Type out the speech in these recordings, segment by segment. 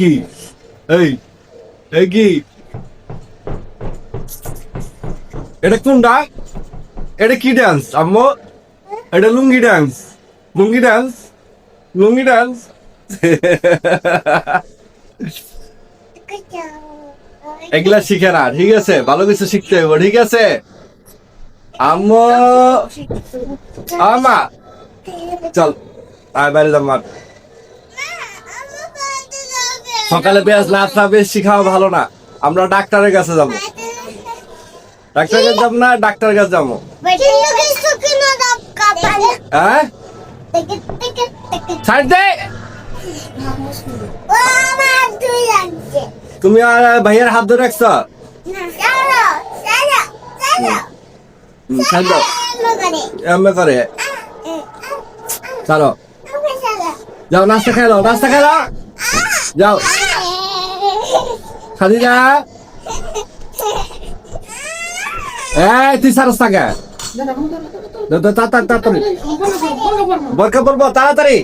কি? এই এই কি? এটা কোন ডাক এটা কি ডান্স আম্মু? এটা lungi dance lungi dance lungi dance এগুলা শিখে না ঠিক আছে? ভালো কিছু শিখতে হবে ঠিক আছে? আম্মু! আমা! চল আয় বাইরে যাম সকালে পেঁয়াজ নাস্তা বেশি খাওয়া ভালো না। আমরা ডাক্তারের কাছে যাব। ডাক্তারের কাছে যাব না, ডাক্তারের কাছে যাব। হ্যাঁ? ছাড় দে! তুমি আর ভাইয়ের হাত ধরে রাখছ? করে। যাও, নাস্তা খেয়ে দাও নাস্তা দাও যাও। খাদিজা? এই তুই সারস থাকে। তাড়াতাড়ি। বরকা পড়ব তাড়াতাড়ি।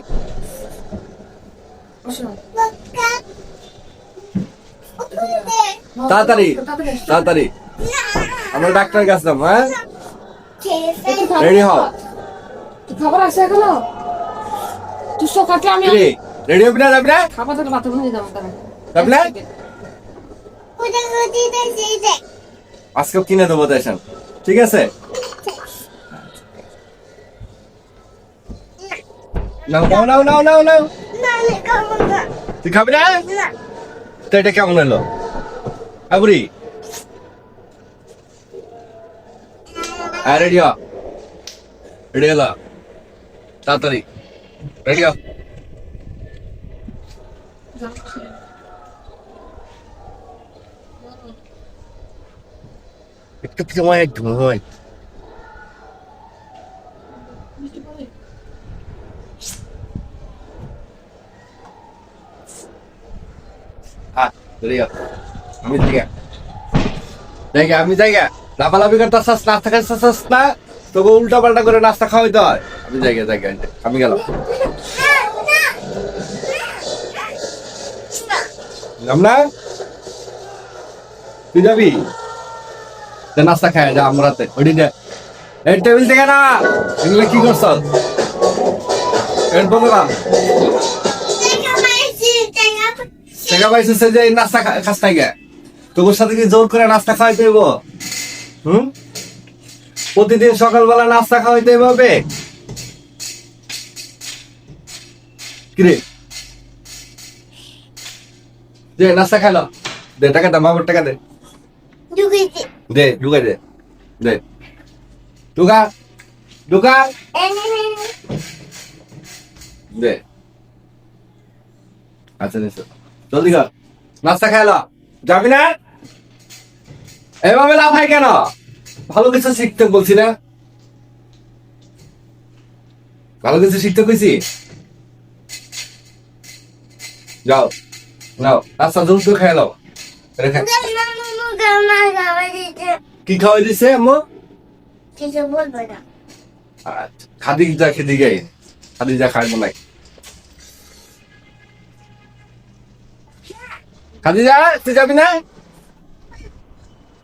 তাড়াতাড়ি তাড়াতাড়ি। আমরা ডাক্তারের কাছে যাব হ্যাঁ? রেডি হও। খাবার আছে এখনও? তুই সকালে আমি রেডি হবি না যাবি না? খাবার বাথরুমে যাবি না? আজকেও কিনে দেবো দেশন। ঠিক আছে? নাও নাও নাও নাও নাও। নাও তুই খাবি না? তো এটা কেমন আবুরি। হ্যাঁ রেডি হ। রেডি হলো। তাড়াতাড়ি। রেডি হ। একটু সময় হ্যাঁ হ আমি জায়গা জায়গা আমি জায়গা লাফালাফি করতে আসছিস নাস্তা খাইতে আসছিস না তোকে উল্টা পাল্টা করে নাস্তা খাওয়াইতে হয় আমি জায়গা জায়গা আমি গেলাম না তুই যাবি দে নাস্তা খায়, যা আমরাতে ওটি দে এই টেবিল থেকে না, এগুলো কি করছ? এর বললাম টাকা যে নাস্তা খাস গে সাথে কি জোর করে নাস্তা খাওয়াইতে প্রতিদিন সকালবেলা নাস্তা খাওয়াইতে হবে কিরে? দে নাস্তা খাইলো, দে, টাকা দে টাকা দে। দে ঢুকাই দে দে ঢুকা ঢুকা দে আচ্ছা নিস জলদি কর নাস্তা খাইলো যাবি না এভাবে লাফাই কেন ভালো কিছু শিখতে বলছি না ভালো কিছু শিখতে কইছি যাও নাও নাস্তা জলদি খাই লাও কি খাওয়াই দিছে আম্মু? কিছু বলব না। আচ্ছা খাদিজা খেতে গাই খাদিজা খাইবো নাই খাদিজা তুই যাবি না?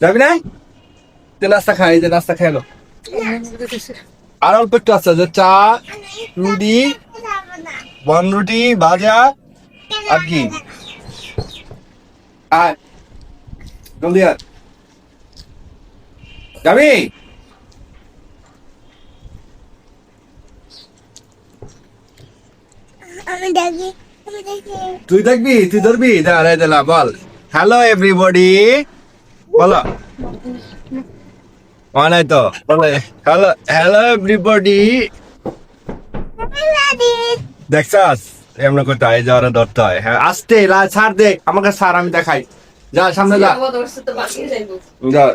যাবি না? তুই নাস্তা খাই যে নাস্তা খাইলো আর অল্প একটু আছে যে চা রুটি বন রুটি ভাজা আর কি? আয় জলদি আয় যাবি তুই দেখবি? তুই ধরবি? দাঁড়াই দিলাম বল। হ্যালো এভরিবডি বলো। অনাই তো। বলে। হ্যালো হ্যালো এভরিবডি দেখছাস? এমন করতে হয় যাওয়ার ধরতে হয়। হ্যাঁ আসতে ছাড় দে। আমাকে ছাড় আমি দেখাই। যা সামনে যা। যাইবো।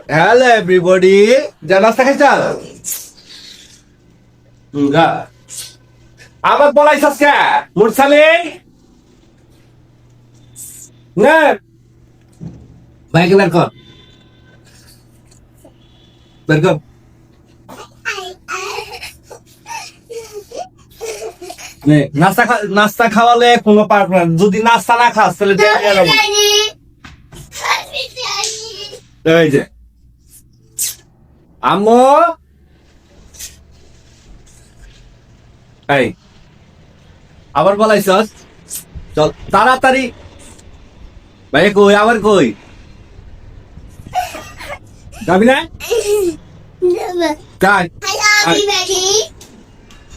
হ্যালো এভরিবডি যা নাস্তা খাই চাল যা। আবার বলাইছাস কে মুরসালিন না। বাইকে বের কর। বের কর। নে, নাস্তা খা- নাস্তা খাওয়ালে কোনো পার্ক না যদি নাস্তা না খাস তাহলে। এই যে। আম্মু। এই। আবার বলাইছস? চল, তাড়াতাড়ি। ভাই কই, আবার কই? যাবি না?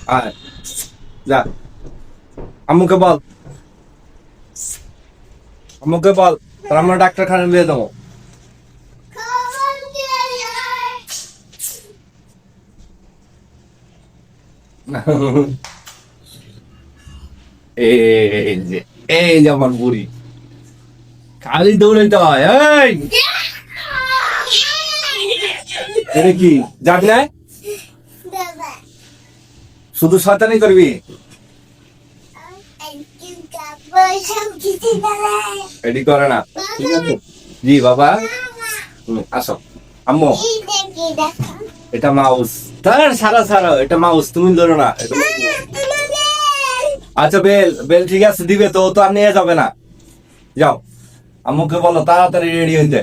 আয়। যা। আম্মুকে বল। আম্মুকে বল, তোর আমরা ডাক্তারখানা নিয়ে দেবো এই যে এই যে আমার বুড়ি। খালি দৌড়াইতে হয়, এই! এটা কি যাবি না শুধু শয়তানি করবি? এডি করে না। ঠিক আছে? জি, বাবা। আসো। আম্মু। এটা মাউস। তার সারা সারা। এটা মাউস তুমি ধরো না। আচ্ছা বেল বেল ঠিক আছে দিবে তো তো আর নিয়ে যাবে না। যাও। আম্মুকে বলো তাড়াতাড়ি রেডি হইতে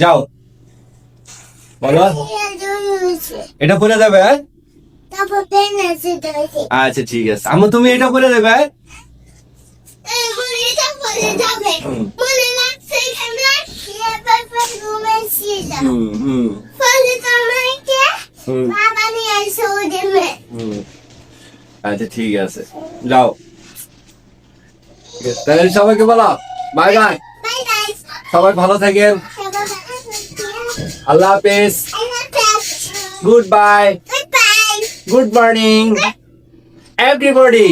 যাও। বলো। এটা পরে যাবে হ্যাঁ? আচ্ছা ঠিক আছে। আম্মু তুমি এটা পরে দেবে আচ্ছা ঠিক আছে। যাও। তাহলে সবাইকে বলো। বাই বাই বাই বাই সবাই ভালো থাকেন। আল্লাহ হাফেজ। Goodbye good morning everybody